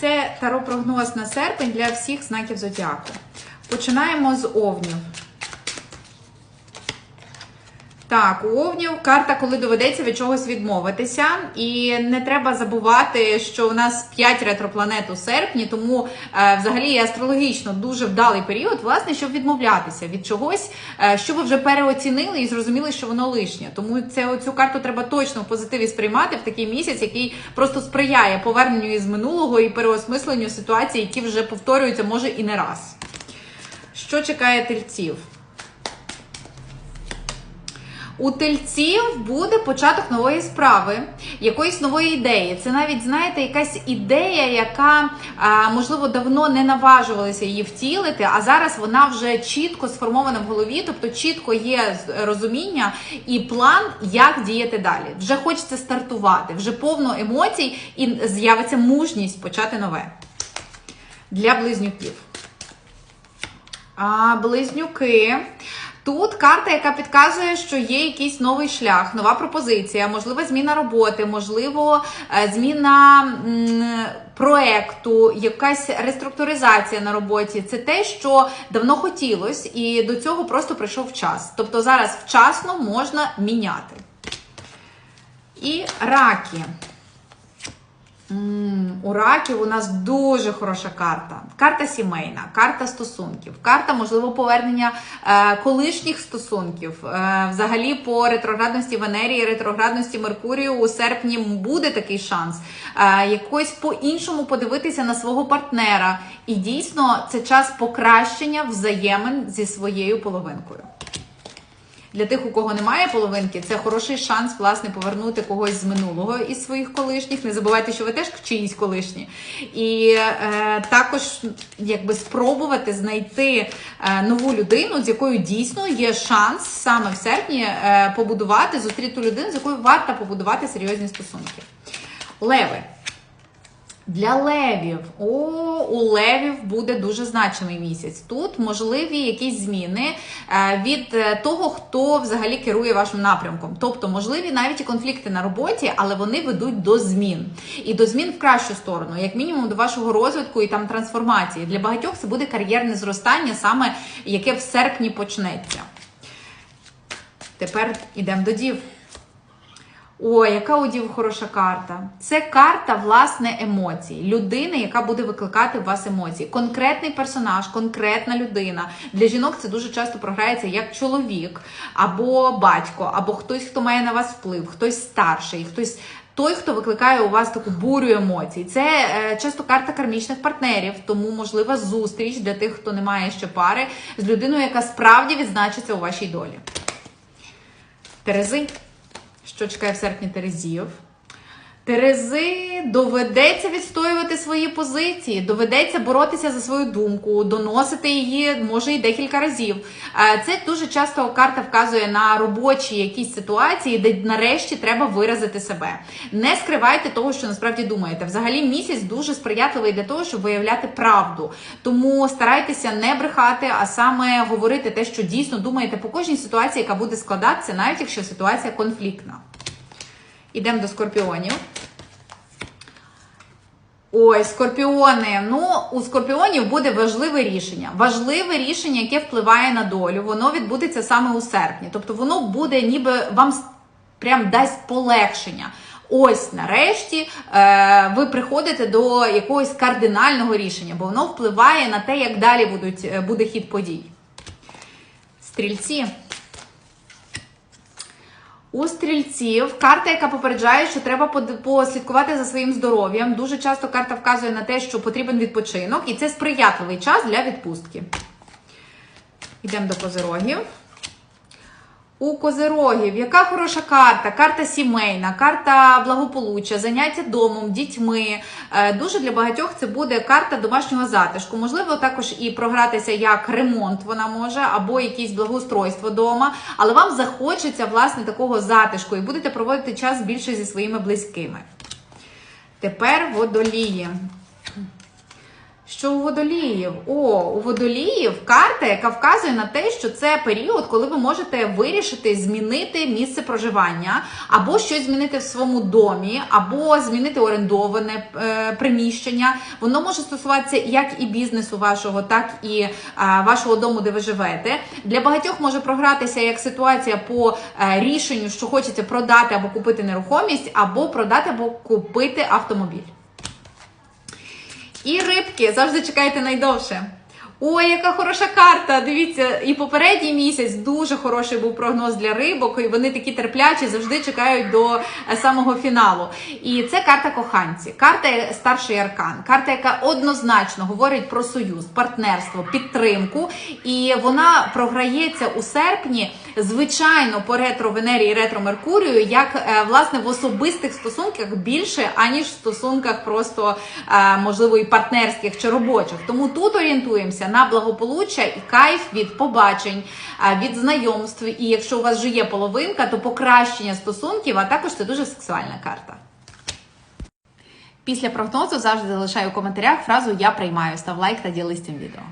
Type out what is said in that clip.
Це таро-прогноз на серпень для всіх знаків зодіаку. Починаємо з овнів. Так, у овнів карта, коли доведеться від чогось відмовитися, і не треба забувати, що у нас 5 ретропланет у серпні, тому е, взагалі астрологічно дуже вдалий період, власне, щоб відмовлятися від чогось, е, що ви вже переоцінили і зрозуміли, що воно лишнє. Тому це цю карту треба точно в позитиві сприймати в такий місяць, який просто сприяє поверненню із минулого і переосмисленню ситуацій, які вже повторюються, може і не раз. Що чекає тельців? У тельців буде початок нової справи, якоїсь нової ідеї. Це навіть, знаєте, якась ідея, яка, можливо, давно не наважувалися її втілити, а зараз вона вже чітко сформована в голові, тобто чітко є розуміння і план, як діяти далі. Вже хочеться стартувати, вже повно емоцій і з'явиться мужність почати нове. Для близнюків. А, близнюки. Тут карта, яка підказує, що є якийсь новий шлях, нова пропозиція, можливо, зміна роботи, можливо, е, зміна проекту, якась реструктуризація на роботі. Це те, що давно хотілось, і до цього просто прийшов час. Тобто зараз вчасно можна міняти. І раки. У раків у нас дуже хороша карта. Карта сімейна, карта стосунків, карта, можливо, повернення е, колишніх стосунків. Е, взагалі, по ретроградності Венерії, ретроградності Меркурію у серпні буде такий шанс. Е, якось по-іншому подивитися на свого партнера. І дійсно це час покращення взаємин зі своєю половинкою. Для тих, у кого немає половинки, це хороший шанс власне повернути когось з минулого із своїх колишніх. Не забувайте, що ви теж чиїсь колишні. І е, також якби спробувати знайти е, нову людину, з якою дійсно є шанс саме в серпні е, побудувати, зустріти ту людину, з якою варто побудувати серйозні стосунки. Леви. Для левів, о, у левів буде дуже значимий місяць. Тут можливі якісь зміни е, від е, того, хто взагалі керує вашим напрямком. Тобто, можливі навіть і конфлікти на роботі, але вони ведуть до змін. І до змін в кращу сторону, як мінімум до вашого розвитку і там трансформації. Для багатьох це буде кар'єрне зростання, саме яке в серпні почнеться. Тепер йдемо до дів. Ой, яка у дів хороша карта. Це карта, власне, емоцій. Людини, яка буде викликати у вас емоції. Конкретний персонаж, конкретна людина. Для жінок це дуже часто програється як чоловік, або батько, або хтось, хто має на вас вплив, хтось старший, хтось. Той, хто викликає у вас таку бурю емоцій, це е, часто карта кармічних партнерів, тому можлива зустріч для тих, хто не має ще пари, з людиною, яка справді відзначиться у вашій долі. Терези. Що чекає в серпні Терезів? Терези доведеться відстоювати свої позиції, доведеться боротися за свою думку, доносити її може і декілька разів. Е, Це дуже часто карта вказує на робочі якісь ситуації, де нарешті треба виразити себе. Не скривайте того, що насправді думаєте. Взагалі місяць дуже сприятливий для того, щоб виявляти правду. Тому старайтеся не брехати, а саме говорити те, що дійсно думаєте по кожній ситуації, яка буде складатися, навіть якщо ситуація конфліктна. Ідемо до скорпіонів. Ой, скорпіони. Ну, у скорпіонів буде важливе рішення. Важливе рішення, яке впливає на долю. Воно відбудеться саме у серпні. Тобто, воно буде ніби вам прям дасть полегшення. Ось нарешті е, ви приходите до якогось кардинального рішення, бо воно впливає на те, як далі будуть, е, буде хід подій. Стрільці. У стрільців карта, яка попереджає, що треба послідкувати за своїм здоров'ям. Дуже часто карта вказує на те, що потрібен відпочинок, і це сприятливий час для відпустки. Йдемо до козирогів. У козирогів, яка хороша карта? Карта сімейна, карта благополуччя, заняття домом, дітьми. Е, Дуже для багатьох це буде карта домашнього затишку. Можливо, також і програтися як ремонт вона може, або якесь благоустройство вдома. Але вам захочеться власне такого затишку і будете проводити час більше зі своїми близькими. Тепер водолії. Що у водоліїв? О, у водоліїв карта, яка вказує на те, що це період, коли ви можете вирішити змінити місце проживання, або щось змінити в своєму домі, або змінити орендоване е, приміщення. Воно може стосуватися як і бізнесу вашого, так і е, вашого дому, де ви живете. Для багатьох може програтися як ситуація по е, рішенню, що хочеться продати або купити нерухомість, або продати або купити автомобіль. І рибки завжди чекайте найдовше. Ой, яка хороша карта! Дивіться, і попередній місяць дуже хороший був прогноз для рибок, і вони такі терплячі, завжди чекають до е, самого фіналу. І це карта коханці, карта е, старший аркан, карта, яка однозначно говорить про союз, партнерство, підтримку. І вона програється у серпні, звичайно, по ретро Венері і ретро Меркурію, як е, власне в особистих стосунках більше, аніж в стосунках просто можливо і партнерських чи робочих. Тому тут орієнтуємося на благополуччя і кайф від побачень, від знайомств. І якщо у вас вже є половинка, то покращення стосунків, а також це дуже сексуальна карта. Після прогнозу завжди залишаю у коментарях фразу Я приймаю. Став лайк та ділись цим відео.